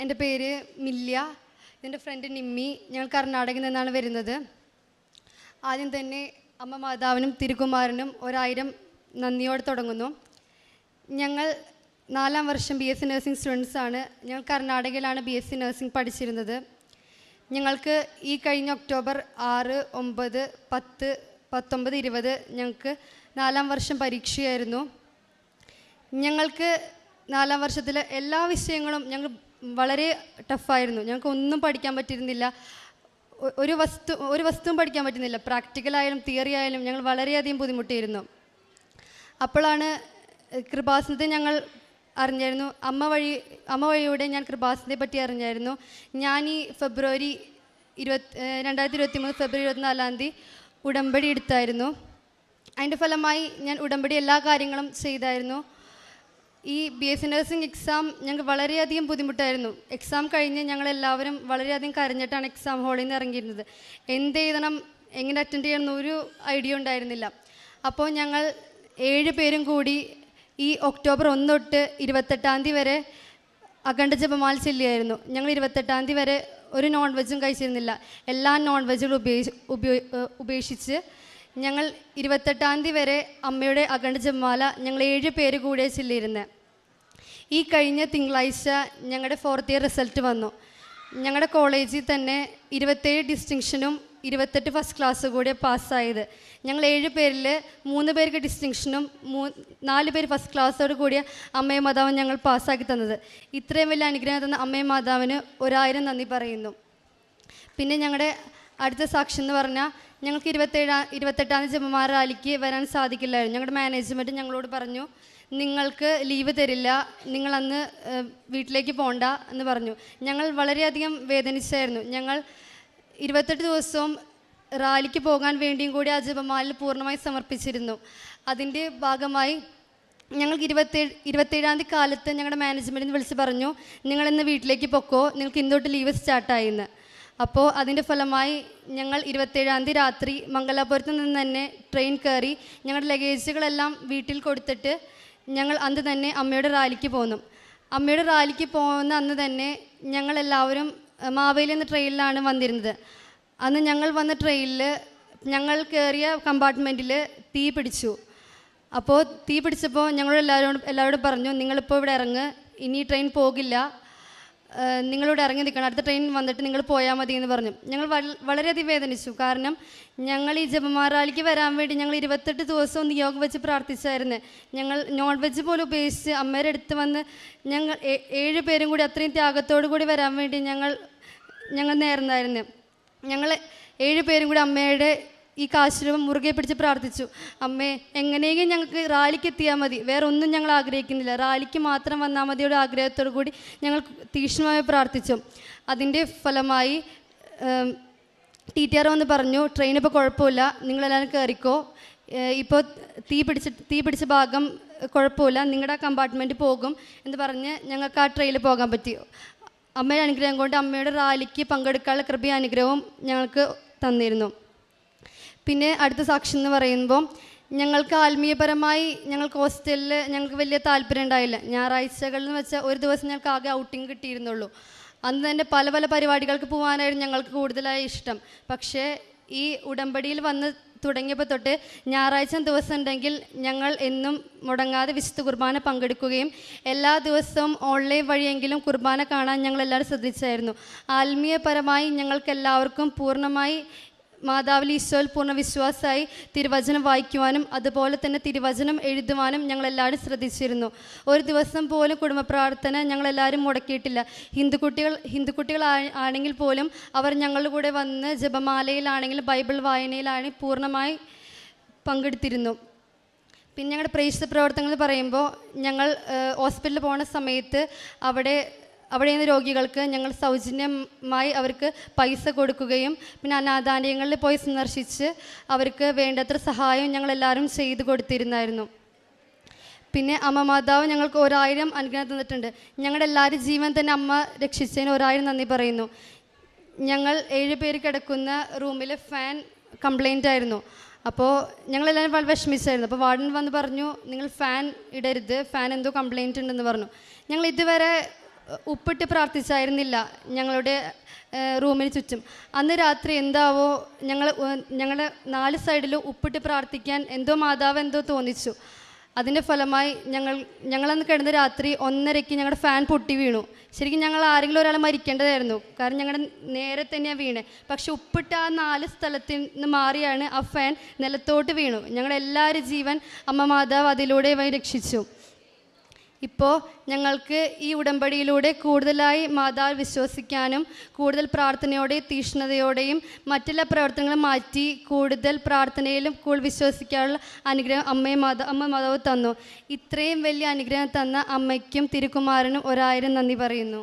എന്റെ പേര് മില്യ എന്റെ ഫ്രണ്ട് നിമ്മി ഞങ്ങൾ കർണാടകയിൽ നിന്നാണ് വരുന്നത്. ആദ്യം തന്നെ അമ്മ മാതാവിനും തിരുകുമാരനും ഒരായിരം നന്ദിയോടെ തുടങ്ങുന്നു. ഞങ്ങൾ നാലാം വർഷം B S C nursing students ആണ്. ഞങ്ങൾ കർണാടകയിലാണ് ബി എസ് സി നഴ്സിംഗ് പഠിച്ചിരുന്നത്. ഞങ്ങൾക്ക് ഈ കഴിഞ്ഞ ഒക്ടോബർ ആറ് ഒമ്പത് പത്ത് പത്തൊമ്പത് ഇരുപത് ഞങ്ങൾക്ക് നാലാം വർഷം പരീക്ഷയായിരുന്നു. ഞങ്ങൾക്ക് നാലാം വർഷത്തിലെ എല്ലാ വിഷയങ്ങളും ഞങ്ങൾ വളരെ ടഫായിരുന്നു ഞങ്ങൾക്ക് ഒന്നും പഠിക്കാൻ പറ്റിയിരുന്നില്ല. ഒരു വസ്തു ഒരു വസ്തുവും പഠിക്കാൻ പറ്റുന്നില്ല. പ്രാക്ടിക്കലായാലും തിയറി ആയാലും ഞങ്ങൾ വളരെയധികം ബുദ്ധിമുട്ടിയിരുന്നു. അപ്പോഴാണ് കൃപാസനത്തെ ഞങ്ങൾ അറിഞ്ഞായിരുന്നു. അമ്മ വഴി അമ്മ വഴിയുടെ ഞാൻ കൃപാസനത്തെ പറ്റി അറിഞ്ഞായിരുന്നു. ഞാൻ ഈ ഫെബ്രുവരി ഇരുപത്തി രണ്ടായിരത്തി ഇരുപത്തി മൂന്ന് ഫെബ്രുവരി ഇരുപത്തിനാലാം തീയതി ഉടമ്പടി എടുത്തായിരുന്നു. അതിന്റെ ഫലമായി ഞാൻ ഉടമ്പടി എല്ലാ കാര്യങ്ങളും ചെയ്തായിരുന്നു. ഈ B S C nursing exam ഞങ്ങൾക്ക് വളരെയധികം ബുദ്ധിമുട്ടായിരുന്നു. എക്സാം കഴിഞ്ഞ് ഞങ്ങളെല്ലാവരും വളരെയധികം കരഞ്ഞിട്ടാണ് എക്സാം ഹാളിൽ നിന്ന് ഇറങ്ങിയിരുന്നത്. എന്ത് ചെയ്യണം എങ്ങനെ അറ്റൻഡ് ചെയ്യണം ഒരു ഐഡിയ ഉണ്ടായിരുന്നില്ല. അപ്പോൾ ഞങ്ങൾ ഏഴ് പേരും കൂടി ഈ ഒക്ടോബർ ഒന്ന് തൊട്ട് ഇരുപത്തെട്ടാം തീയതി വരെ അഖണ്ഡ ജപമാൽ ചെല്ലിയായിരുന്നു. ഞങ്ങൾ ഇരുപത്തെട്ടാം തീയതി വരെ ഒരു നോൺ വെജും കഴിച്ചിരുന്നില്ല. എല്ലാ നോൺ വെജുകളും ഉപേക്ഷി ഉപേക്ഷിച്ച് ഞങ്ങൾ ഇരുപത്തെട്ടാം തീയതി വരെ അമ്മയുടെ അഖണ്ഡ ജമ്മാല ഞങ്ങൾ ഏഴ് പേര് കൂടെ ചെല്ലിയിരുന്നത് ഈ കഴിഞ്ഞ തിങ്കളാഴ്ച ഞങ്ങളുടെ ഫോർത്ത് ഇയർ റിസൾട്ട് വന്നു. ഞങ്ങളുടെ കോളേജിൽ തന്നെ ഇരുപത്തേഴ് ഡിസ്റ്റിങ്ഷനും ഇരുപത്തെട്ട് ഫസ്റ്റ് ക്ലാസ് കൂടെ പാസ്സായത് ഞങ്ങൾ ഏഴ് പേരിൽ മൂന്ന് പേർക്ക് ഡിസ്റ്റിങ്ഷനും മൂ നാല് പേര് ഫസ്റ്റ് ക്ലാസ്സോട് കൂടിയ അമ്മയും മാതാവും ഞങ്ങൾ പാസ്സാക്കി തന്നത്. ഇത്രയും വലിയ അനുഗ്രഹം തന്ന അമ്മയും മാതാവിന് ഒരായിരം നന്ദി പറയുന്നു. പിന്നെ ഞങ്ങളുടെ അടുത്ത സാക്ഷി എന്ന് പറഞ്ഞാൽ ഞങ്ങൾക്ക് ഇരുപത്തേഴാം ഇരുപത്തെട്ടാം തീയതി ജമ്മമാർ റാലിക്ക് വരാൻ സാധിക്കില്ലായിരുന്നു. ഞങ്ങളുടെ മാനേജ്മെന്റ് ഞങ്ങളോട് പറഞ്ഞു നിങ്ങൾക്ക് ലീവ് തരില്ല നിങ്ങൾ അന്ന് വീട്ടിലേക്ക് പോണ്ട എന്ന് പറഞ്ഞു. ഞങ്ങൾ വളരെയധികം വേദനിച്ചായിരുന്നു. ഞങ്ങൾ ഇരുപത്തെട്ട് ദിവസവും റാലിക്ക് പോകാൻ വേണ്ടിയും കൂടി ആ ജപമാലിൽ പൂർണമായി സമർപ്പിച്ചിരുന്നു. അതിന്റെ ഭാഗമായി ഞങ്ങൾക്ക് ഇരുപത്തേഴ് ഇരുപത്തേഴാം തീയതി കാലത്ത് ഞങ്ങളുടെ മാനേജ്മെന്റിൽ വിളിച്ച് പറഞ്ഞു നിങ്ങളിന്ന് വീട്ടിലേക്ക് പൊക്കോ നിങ്ങൾക്ക് ഇന്നോട്ട് ലീവ് സ്റ്റാർട്ടായി എന്ന് അപ്പോൾ അതിന്റെ ഫലമായി ഞങ്ങൾ ഇരുപത്തേഴാം തീയതി രാത്രി മംഗലാപുരത്ത് നിന്ന് തന്നെ ട്രെയിൻ കയറി ഞങ്ങളുടെ ലഗേജുകളെല്ലാം വീട്ടിൽ കൊടുത്തിട്ട് ഞങ്ങൾ അന്ന് തന്നെ അമ്മയുടെ റാലിക്ക് പോന്നു. അമ്മയുടെ റാലിക്ക് പോകുന്ന അന്ന് തന്നെ ഞങ്ങളെല്ലാവരും മാവേലി എന്ന ട്രെയിനിലാണ് വന്നിരുന്നത്. അന്ന് ഞങ്ങൾ വന്ന ട്രെയിനിൽ ഞങ്ങൾ കയറിയ കമ്പാർട്ട്മെന്റിൽ തീ പിടിച്ചു. അപ്പോൾ തീ പിടിച്ചപ്പോൾ ഞങ്ങളെല്ലാവരോടും എല്ലാവരോടും പറഞ്ഞു നിങ്ങളിപ്പോൾ ഇവിടെ ഇറങ്ങ്. ഇനി ട്രെയിൻ പോകില്ല. ഏഹ് നിങ്ങളിവിടെ ഇറങ്ങി നിൽക്കണം. അടുത്ത ട്രെയിൻ വന്നിട്ട് നിങ്ങൾ പോയാൽ മതി എന്ന് പറഞ്ഞു. ഞങ്ങൾ വള- വളരെയധികം വേദനിച്ചു. കാരണം ഞങ്ങൾ ഈ ജപമാറാലിക്ക് വരാൻ വേണ്ടി ഞങ്ങൾ ഇരുപത്തെട്ട് ദിവസവും നിയോഗം വെച്ച് പ്രാർത്ഥിച്ചായിരുന്നു. ഞങ്ങൾ നോൺ വെജ് പോലും ഉപേക്ഷിച്ച് അമ്മയുടെ അടുത്ത് വന്ന് ഞങ്ങൾ ഏഴ് പേരും കൂടി അത്രയും ത്യാഗത്തോടു കൂടി വരാൻ വേണ്ടി ഞങ്ങൾ ഞങ്ങൾ നേർന്നായിരുന്നു. ഞങ്ങൾ ഏഴ് പേരും കൂടി അമ്മയുടെ ഈ കാശ്രമം മുറുകെ പിടിച്ച് പ്രാർത്ഥിച്ചു. അമ്മേ എങ്ങനെയെങ്കിലും ഞങ്ങൾക്ക് റാലിക്ക് എത്തിയാൽ മതി. വേറെ ഒന്നും ഞങ്ങൾ ആഗ്രഹിക്കുന്നില്ല. റാലിക്ക് മാത്രം വന്നാൽ മതിയുടെ ആഗ്രഹത്തോടു കൂടി ഞങ്ങൾ തീക്ഷ്ണമായി പ്രാർത്ഥിച്ചു. അതിന്റെ ഫലമായി ടി ടി ആർ വന്ന് പറഞ്ഞു ട്രെയിൻ ഇപ്പോൾ കുഴപ്പമില്ല. നിങ്ങളെല്ലാവരും കയറിക്കോ. ഇപ്പോൾ തീ പിടിച്ച തീ പിടിച്ച ഭാഗം കുഴപ്പമില്ല. നിങ്ങളുടെ കമ്പാർട്ട്മെന്റ് പോകും എന്ന് പറഞ്ഞ് ഞങ്ങൾക്ക് ആ ട്രെയിനിൽ പോകാൻ പറ്റി. അമ്മയുടെ അനുഗ്രഹം കൊണ്ട് അമ്മയുടെ റാലിക്ക് പങ്കെടുക്കാനുള്ള കൃപയ അനുഗ്രഹവും ഞങ്ങൾക്ക് തന്നിരുന്നു. പിന്നെ അടുത്ത സാക്ഷി എന്ന് പറയുമ്പോൾ ഞങ്ങൾക്ക് ആത്മീയപരമായി ഞങ്ങൾക്ക് ഹോസ്റ്റലിൽ ഞങ്ങൾക്ക് വലിയ താല്പര്യം ഉണ്ടായില്ല. ഞായറാഴ്ചകളിൽ വെച്ചാൽ ഒരു ദിവസം ഞങ്ങൾക്ക് ആകെ ഔട്ടിങ് കിട്ടിയിരുന്നുള്ളൂ. അന്ന് തന്നെ പല പല പരിപാടികൾക്ക് പോകാനായിരുന്നു ഞങ്ങൾക്ക് കൂടുതലായി ഇഷ്ടം. പക്ഷേ ഈ ഉടമ്പടിയിൽ വന്ന് തുടങ്ങിയപ്പോൾ തൊട്ട് ഞായറാഴ്ച ദിവസം ഉണ്ടെങ്കിൽ ഞങ്ങൾ എന്നും മുടങ്ങാതെ വിശുദ്ധ കുർബാന പങ്കെടുക്കുകയും എല്ലാ ദിവസവും ഓൺലൈൻ വഴിയെങ്കിലും കുർബാന കാണാൻ ഞങ്ങൾ എല്ലാവരും ശ്രദ്ധിച്ചായിരുന്നു. ആത്മീയപരമായി ഞങ്ങൾക്ക് എല്ലാവർക്കും പൂർണമായി മാതാവിൽ ഈശോയിൽ പൂർണ വിശ്വാസമായി തിരുവചനം വായിക്കുവാനും അതുപോലെ തന്നെ തിരുവചനം എഴുതുവാനും ഞങ്ങളെല്ലാവരും ശ്രദ്ധിച്ചിരുന്നു. ഒരു ദിവസം പോലും കുടുംബ പ്രാർത്ഥന ഞങ്ങളെല്ലാവരും മുടക്കിയിട്ടില്ല. ഹിന്ദുക്കുട്ടികൾ ഹിന്ദുക്കുട്ടികൾ ഹിന്ദു കുട്ടികൾ ആണെങ്കിൽ പോലും അവർ ഞങ്ങളുടെ കൂടെ വന്ന് ജപമാലയിലാണെങ്കിലും ബൈബിൾ വായനയിലാണെങ്കിൽ പൂർണമായി പങ്കെടുത്തിരുന്നു. പിന്നെ ഞങ്ങളുടെ പ്രേക്ഷിത പ്രവർത്തനങ്ങൾ പറയുമ്പോൾ ഞങ്ങൾ ഹോസ്പിറ്റലിൽ പോകുന്ന സമയത്ത് അവിടെ അവിടെ നിന്ന് രോഗികൾക്ക് ഞങ്ങൾ സൗജന്യമായി അവർക്ക് പൈസ കൊടുക്കുകയും പിന്നെ അനാഥാലയങ്ങളിൽ പോയി സന്ദർശിച്ച് അവർക്ക് വേണ്ടത്ര സഹായം ഞങ്ങളെല്ലാവരും ചെയ്തു കൊടുത്തിരുന്നായിരുന്നു. പിന്നെ അമ്മ മാതാവ് ഞങ്ങൾക്ക് ഒരായിരം അനുഗ്രഹം തന്നിട്ടുണ്ട്. ഞങ്ങളുടെ എല്ലാവരും ജീവൻ തന്നെ അമ്മ രക്ഷിച്ചതിന് ഒരായിരം നന്ദി പറയുന്നു. ഞങ്ങൾ ഏഴ് പേര് കിടക്കുന്ന റൂമിൽ ഫാൻ കംപ്ലൈന്റ് ആയിരുന്നു. അപ്പോൾ ഞങ്ങളെല്ലാവരും വളരെ വിഷമിച്ചായിരുന്നു. അപ്പോൾ വാർഡൻ വന്ന് പറഞ്ഞു നിങ്ങൾ ഫാൻ ഇടരുത് ഫാൻ എന്തോ കംപ്ലൈന്റ് ഉണ്ടെന്ന് പറഞ്ഞു. ഞങ്ങൾ ഇതുവരെ ഉപ്പിട്ട് പ്രാർത്ഥിച്ചായിരുന്നില്ല ഞങ്ങളുടെ റൂമിന് ചുറ്റും. അന്ന് രാത്രി എന്താവോ ഞങ്ങൾ ഞങ്ങളുടെ നാല് സൈഡിലും ഉപ്പിട്ട് പ്രാർത്ഥിക്കാൻ എന്തോ മാതാവ് എന്തോ തോന്നിച്ചു. അതിന്റെ ഫലമായി ഞങ്ങൾ ഞങ്ങളന്ന് കിടന്ന രാത്രി ഒന്നരയ്ക്ക് ഞങ്ങളുടെ ഫാൻ പൊട്ടി വീണു. ശരിക്കും ഞങ്ങൾ ആരെങ്കിലും ഒരാൾ മരിക്കേണ്ടതായിരുന്നു. കാരണം ഞങ്ങളുടെ നേരെ തന്നെയാണ് വീണേ. പക്ഷെ ഉപ്പിട്ട് ആ നാല് സ്ഥലത്തിൽ നിന്ന് മാറിയാണ് ആ ഫാൻ നിലത്തോട്ട് വീണു. ഞങ്ങളുടെ എല്ലാവരും ജീവൻ അമ്മ മാതാവ് അതിലൂടെ രക്ഷിച്ചു. ഇപ്പോൾ ഞങ്ങൾക്ക് ഈ ഉടമ്പടിയിലൂടെ കൂടുതലായി മാതാവ് വിശ്വസിക്കാനും കൂടുതൽ പ്രാർത്ഥനയോടെയും തീഷ്ണതയോടെയും മറ്റെല്ലാ പ്രവർത്തനങ്ങളും മാറ്റി കൂടുതൽ പ്രാർത്ഥനയിലും കൂടുതൽ വിശ്വസിക്കാനുള്ള അനുഗ്രഹം അമ്മയെ മാതാ അമ്മ മാതാവ് തന്നു. ഇത്രയും വലിയ അനുഗ്രഹം തന്ന അമ്മയ്ക്കും തിരുക്കുമാരനും ഒരായിരം നന്ദി പറയുന്നു.